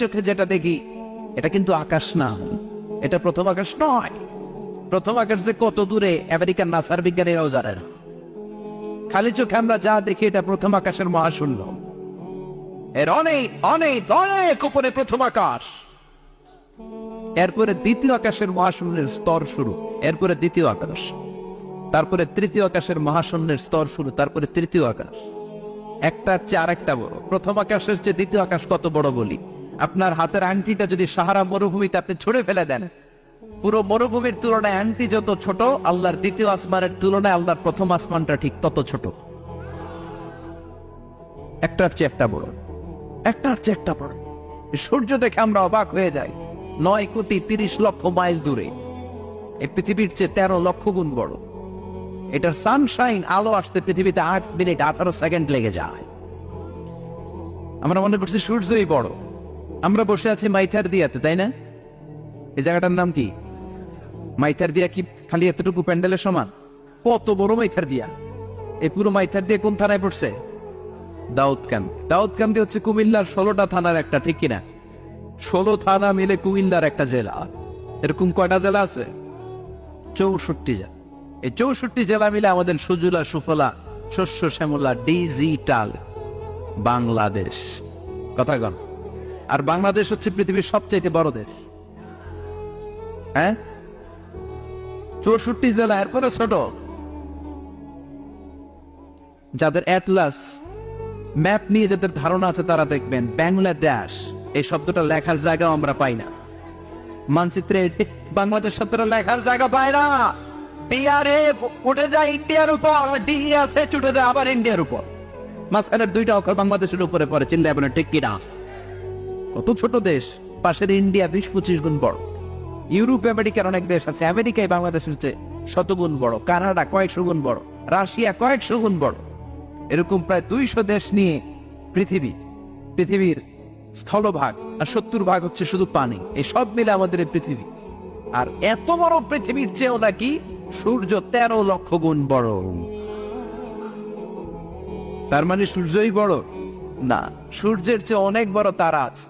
চোখে যেটা দেখি, এটা কিন্তু আকাশ না। এটা প্রথম আকাশ নয়। প্রথম আকাশ যে কত দূরে আমেরিকান নাসার বিজ্ঞানীরাও জানে না খালি চোখে আমরা যা দেখি, এটা প্রথম আকাশের মহাশূন্য। এর অনেক অনেক অনেক উপরে প্রথম আকাশ। এরপরে দ্বিতীয় আকাশের মহাশূন্যের স্তর শুরু। এরপরে দ্বিতীয় আকাশ। তারপরে তৃতীয় আকাশের মহাশূন্যের স্তর শুরু। তারপরে তৃতীয় আকাশ। একটার চেয়ে আরেকটা বড়। প্রথম আকাশের চেয়ে দ্বিতীয় আকাশ কত বড় বলি? আপনার হাতের আংটিটা যদি সাহারা মরুভূমিতে আপনি ছুড়ে ফেলে দেন, পুরো মরুভূমির তুলনায় আংটি যত ছোট, আল্লাহর দ্বিতীয় আসমানের তুলনায় আল্লাহর প্রথম আসমানটা ঠিক তত ছোট। একটার চেয়ে একটা বড়। একটার চেয়ে একটা বড়। সূর্য দেখে আমরা অবাক হয়ে যাই। নয় কোটি তিরিশ লক্ষ মাইল দূরে। এই পৃথিবীর চেয়ে তেরো লক্ষ গুণ বড়। এটার সানশাইন আলো আসতে পৃথিবীতে আট মিনিট, আঠারো সেকেন্ড লেগে যায়। আমরা মনে করছি সূর্যই বড়। আমরা বসে আছি মাইথার দিয়াতে, তাই না? এই জায়গাটার নাম কি? মাইথার দিয়া কি খালি এতটুকু প্যান্ডেলের সমান? কত বড় মাইথার দিয়া? এই পুরো মাইথার দিয়ে কোন থানায় পড়ছে? দাউদকান দাউদকান্দি হচ্ছে কুমিল্লার ষোলোটা থানার একটা, ঠিক কিনা? ষোলো থানা মিলে কুমিল্লার একটা জেলা। এরকম কয়টা জেলা আছে? চৌষট্টি জেলা। এই চৌষট্টি জেলা মিলে আমাদের সুজলা, সুফলা, শস্য, শ্যামলা ডিজিটাল বাংলাদেশ। কথা কন। আর বাংলাদেশ হচ্ছে পৃথিবীর সবচাইতে বড় দেশ। হ্যাঁ? চৌষট্টি জেলা, এরপরে ছোট। যাদের অ্যাটলাস ম্যাপ নিয়ে যাদের ধারণা আছে তারা দেখবেন, বাংলাদেশ। এই শব্দটা লেখার জায়গাও আমরা পাই না। মানচিত্রে বাংলাদেশ শব্দটা লেখার জায়গা পায় না। বিহারে উঠে যায় ইন্ডিয়ার উপর ডি আছে ছুটে যায় আবার ইন্ডিয়ার উপর। মাঝখানের দুইটা অক্ষর বাংলাদেশের উপরে পড়ে চিল্লা আপনার ঠিক কিনা? কত ছোট দেশ? পাশের ইন্ডিয়া বিশ পঁচিশ গুণ বড়। ইউরোপ, আমেরিকার অনেক দেশ আছে। আমেরিকায় বাংলাদেশের চেয়ে শতগুণ বড়। কানাডা কয়েকশো গুণ বড়। রাশিয়া কয়েকশো গুণ বড়। এরকম প্রায় দুইশো দেশ নিয়ে পৃথিবী, পৃথিবীর স্থলভাগ আর সত্তর ভাগ হচ্ছে শুধু পানি। এই সব মিলে আমাদের পৃথিবী। আর এত বড় পৃথিবীর চেয়েও নাকি সূর্য তেরো লক্ষ গুণ বড়। তার মানে সূর্যই বড়? না, সূর্যের চেয়ে অনেক বড় তারা আছে।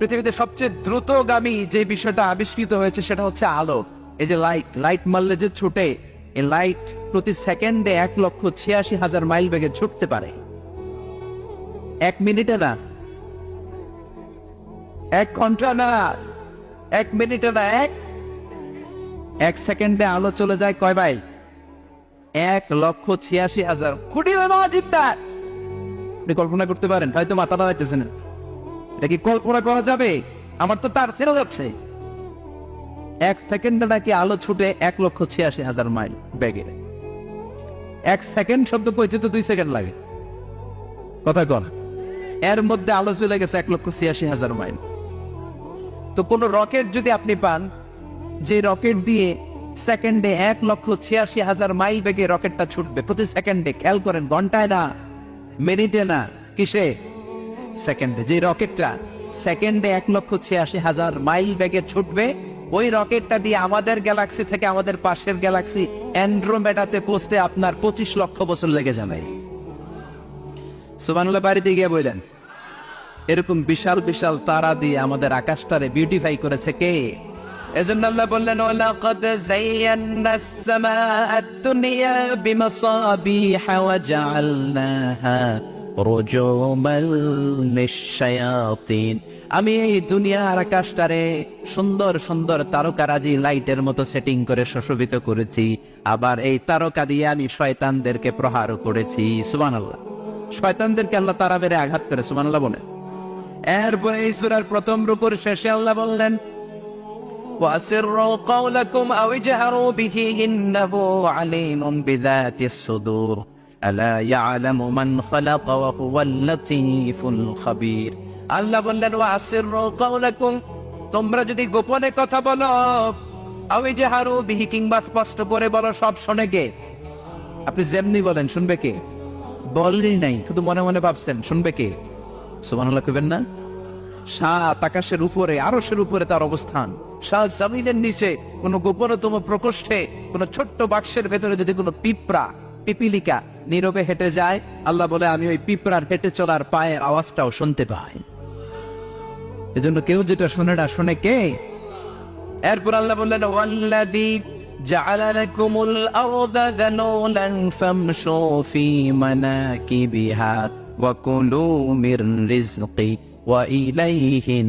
পৃথিবীতে সবচেয়ে দ্রুতগামী যে বিষয়টা আবিষ্কৃত হয়েছে সেটা হচ্ছে আলো। এই যে লাইট লাইট মারলে যে ছুটে, এই লাইট প্রতি সেকেন্ডে এক লক্ষ ছিয়াশি হাজার মাইল বেগে ছুটতে পারে। এক মিনিটে না। এক ঘণ্টা না। এক মিনিটে না, এক। এক সেকেন্ডে আলো চলে যায় কয় মাইল? এক লক্ষ ছিয়াশি হাজার। কোটি আপনি কল্পনা করতে পারেন, হয়তো মাথা নাড়াইতেছে না। এটা কি কল্পনা করা যাবে? আমার তো তার ছেড়ে যাচ্ছে। এক সেকেন্ডে নাকি আলো ছুটে এক লক্ষ ছিয়াশি হাজার মাইল বেগে। এক সেকেন্ড শব্দ কইতে তো দুই সেকেন্ড লাগে। কথা কর এর মধ্যে আলো চলে গেছে এক লক্ষ ছিয়াশি হাজার মাইল। তো কোন রকেট যদি আপনি পান, যে রকেট দিয়ে সেকেন্ডে এক লক্ষ ছিয়াশি হাজার মাইল বেগে রকেটটা ছুটবে, প্রতি সেকেন্ডে, খেয়াল করেন, ঘন্টায় না, মিনিটে না, কিসে? সেকেন্ডে যে রকেটটা সেকেন্ডে এক লক্ষ ছিয়াশি হাজার মাইল বেগে ছুটবে, ওই রকেটটা দিয়ে আমাদের গ্যালাক্সি থেকে আমাদের পাশের গ্যালাক্সি অ্যান্ড্রোমেডাতে পৌঁছতে আপনার পঁচিশ লক্ষ বছর লেগে যাবে। সুবানুল্লাহ বাড়িতে গিয়ে বললেন, এরকম বিশাল বিশাল তারা দিয়ে আমাদের আকাশটারে বিউটিফাই করেছে কে? এজন্য আল্লাহ বললেন, ওয়ালাকাদ যায়্যানা আস-সামাআ দুনিয়া বিমাসাবিহা ওয়া জাআলনাহা আমি এই দুনিয়ার আকাশটারে সুন্দর সুন্দর তারকারাজি লাইটের মতো সেটিং করে সুশোভিত করেছি আবার এই তারকা দিয়ে আমি শয়তানদেরকে প্রহারও করেছি সুবহানাল্লাহ শয়তানদেরকে আল্লাহ তারা মেরে আঘাত করে সুবহানাল্লাহ বলে এরপরে এই সূরার প্রথম রুকুর শেষে আল্লাহ বললেন وأسروا قولكم أو اجهروا به إنه عليم بذات الصدور আল্লাহ বললেন তোমরা যদি গোপনে কথা বলো আমি যে হারু বিহি কিংবা স্পষ্ট করে বলো, সব শোনে কে? আপনি যেমনি বলেন, শুনবে কে? বললেই নাই, শুধু মনে মনে ভাবছেন, শুনবে কে? সুবহানাল্লাহ কইবেন না। সাত আকাশের উপরে, আরশের উপরে তার অবস্থান। সাত জামিনের নিচে, কোনো গোপনতম প্রকোষ্ঠে, কোনো ছোট্ট বাক্সের ভেতরে যদি কোনো পিঁপড়া, পিপিলিকা নীরবে হেঁটে যায়। আল্লাহ বলে, আমি ওই পিঁপড়ার হেঁটে চলার পায়ের আওয়াজটাও শুনতে পাই। এজন্য কেউ যেটা শুনে না, শুনে কে? এরপর আল্লাহ বললেন, ওয়াল্লাযী জাআলা লাকুমুল আরদা যানুলান ফামশু ফি মানাকিবিহা ওয়া কুলু মির রিজকি ওয়া ইলাইহিন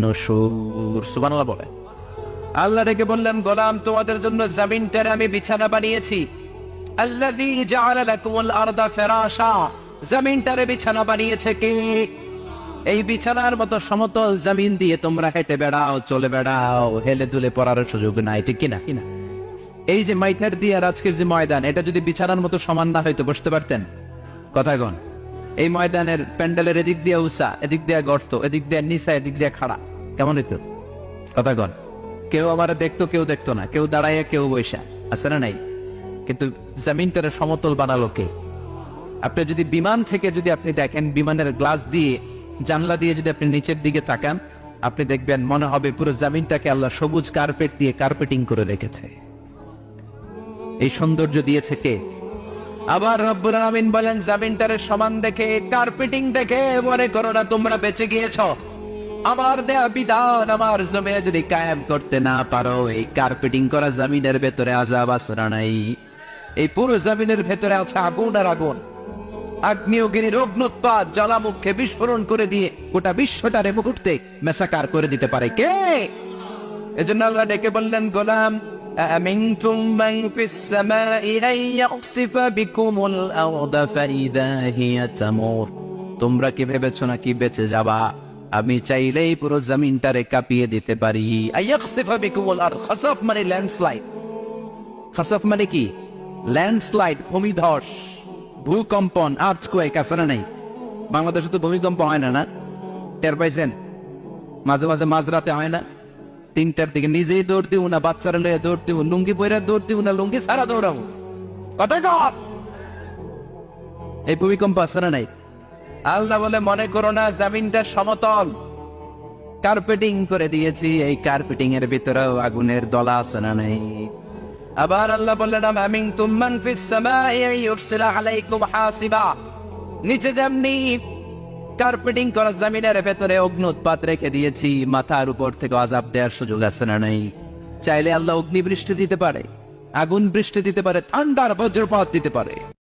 নুশুর। সুবহানাল্লাহ বলে। আল্লাহ ডেকে বললেন, গোলাম, তোমাদের জন্য জমিনটারে আমি বিছানা বানিয়েছি। বিছানার মতো সমান না হয়তো বসতে পারতেন? কথাগণ এই ময়দানের প্যান্ডেলের এদিক দিয়ে উষা এদিক দিয়ে গর্ত, এদিক দিয়ে নিচা, এদিক দিয়ে খাড়া। কেমন হইতো? কথাগণ কেউ আমার দেখতো, কেউ দেখতো না। কেউ দাঁড়াইয়া, কেউ বৈশা আছে না নাই? কিন্তু জমিনটারে সমতল বানালো কে? আপনি যদি বিমান থেকে যদি আপনি দেখেন, বিমানের গ্লাস দিয়ে, জানলা দিয়ে যদি আপনি নিচের দিকে তাকান, আপনি দেখবেন মনে হবে পুরো জমিনটাকে আল্লাহ সবুজ কার্পেট দিয়ে কার্পেটিং করে রেখেছে। এই সৌন্দর্য দিয়েছে কে? আবার রব্বুল আমিন বলেন, জামিনটারে সমান দেখে কার্পেটিং দেখে, মনে করো না তোমরা বেঁচে গিয়েছ। আমার দেয়া বিধান, আমার জমিনে যদি কায়েম করতে না পারো, এই কার্পেটিং করা জামিনের ভেতরে আজাব আসরা নাই? এই পুরো জামিনের ভেতরে আছে আগুন আর আগুন আগ্নেয়গিরির অগ্নুৎপাত জ্বালামুখে বিস্ফোরণ করে দিয়ে গোটা বিশ্বটারে মুহূর্তে মেসাকার করে দিতে পারে কে এজন্য আল্লাহ ডেকে বললেন গোলাম أأمنتم من في السماء أن يخسف بكم الأرض فإذا هي تمور তোমরা কি ভেবেছো নাকি বেঁচে যাবা আমি চাইলেই পুরো জমিনটারে কাঁপিয়ে দিতে পারি আইয়াকসিফা বিকুমুল আর খাসাফ মানে ল্যান্ডস্লাইড খাসাফ মানে কি ল্যান্ডস্লাইড ভূমিধস, ভূকম্পন আর্থকোয়েক আছে না নাই? বাংলাদেশে তো ভূমিকম্প হয় না না? টের পাইছেন? মাঝে মাঝে মাঝরাতে হয় না? তিনটার দিকে নিজেই দৌড় দিব না, বাচ্চারা লয়ে দৌড় দিব, লুঙ্গি পরে দৌড় দিব না, লুঙ্গি সারা দৌড়াবো। এই ভূমিকম্প আছে না নাই? আল্লাহ বলে, মনে করো না, জামিনটা সমতল। কার্পেটিং করে দিয়েছি, এই কার্পেটিং এর ভিতরেও আগুনের দলা আছে না নাই? আবার আল্লাহ বললেন আমিন তুমান ফিস সামাই ইউরসিলা আলাইকুম হাসিবা। নিচে যেমনি কার্পেটিং করা জমিনের ভেতরে অগ্নি উৎপাত রেখে দিয়েছি, মাথার উপর থেকে আজাব দেওয়ার সুযোগ আছে না নেই? চাইলে আল্লাহ অগ্নি বৃষ্টি দিতে পারে, আগুন বৃষ্টি দিতে পারে, ঠান্ডার বজ্রপাত দিতে পারে।